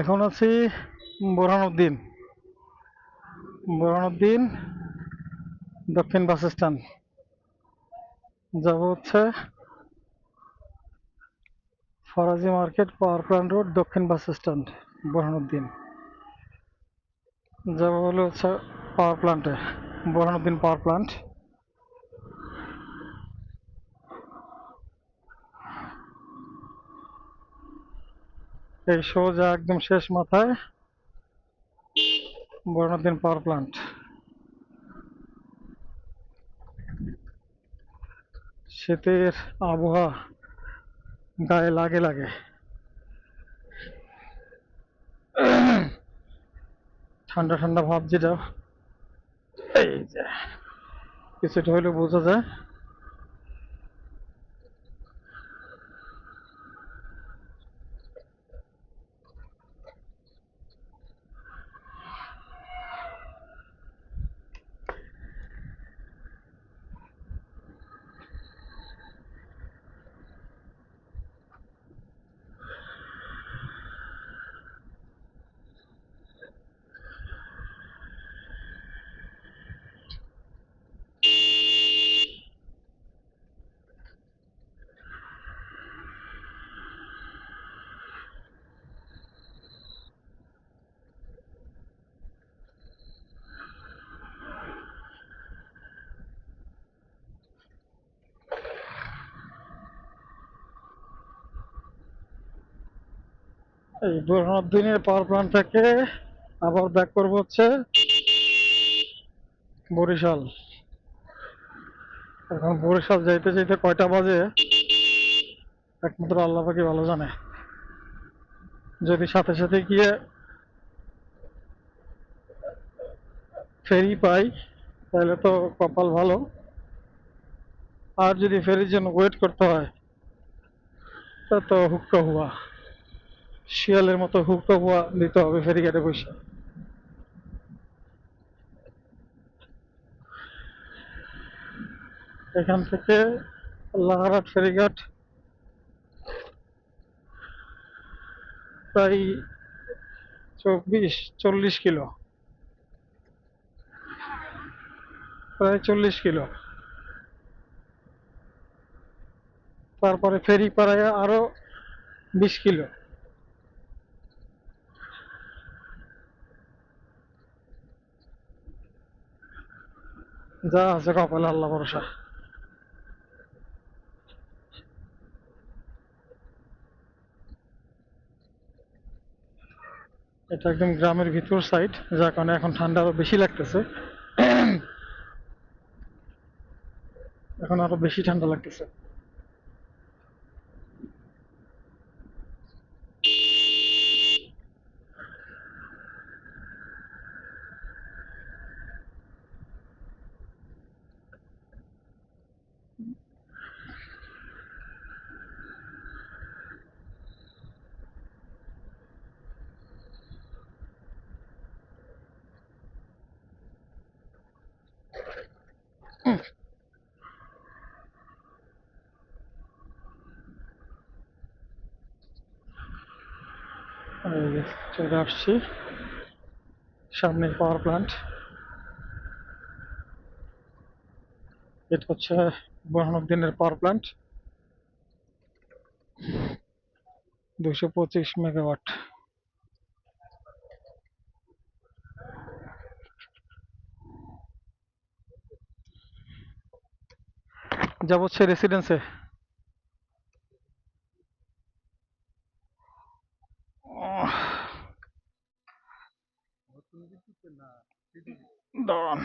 এখন আছি বোরহানুদ্দিন। বোরহানুদ্দিন দক্ষিণ বাস স্ট্যান্ড। যাব হচ্ছে Faraji market power plant road, দক্ষিণ বাস স্ট্যান্ড, বোরহানুদ্দিন। যাব হলো হচ্ছে পাওয়ার প্ল্যান্টে, বোরহানুদ্দিন পাওয়ার প্ল্যান্ট। এই সোজা একদম শেষ মাথায় বর্ণদিন পাওয়ার প্লান্ট শীতের আবহাওয়া গায়ে লাগে লাগে। ঠান্ডা ঠান্ডা ভাব যেটা, এই যে, কিছুটা হইলেও বোঝা যায়। এই দিনের পাওয়ার প্ল্যান্ট থেকে আবার ব্যাক করব হচ্ছে বরিশাল। এখন বরিশাল যাইতে যাইতে কয়টা বাজে? একমাত্র আল্লাহ পাকি ভালো জানে। যদি সাথে সাথে গিয়ে ফেরি পাই, তাহলে তো কপাল ভালো। আর যদি ফেরির জন্য ওয়েট করতে হয়, তা তো হুক্কা হুয়া। শিয়ালের মতো হুক্কা হুয়া দিতে হবে ফেরিঘাটে বসে। এখান থেকে লাহারাট ফেরিঘাট প্রায় চব্বিশ, চল্লিশ কিলো। প্রায় চল্লিশ কিলো। তারপরে ফেরি পাড়ায় আরও বিশ কিলো। যা আছে কপালে আল্লাহ ভরসা। এটা একদম গ্রামের ভিতর সাইড যার কারণে এখন ঠান্ডা আরও বেশি লাগতেছে। এখন আরও বেশি ঠান্ডা লাগতেছে। চলে আসছি। সামনে পাওয়ার প্ল্যান্ট এটা হচ্ছে দিনের পাওয়ার প্ল্যান্ট দুশো পঁচিশ মেগাওয়াট যাব হচ্ছে রেসিডেন্সে দাঁড়ান।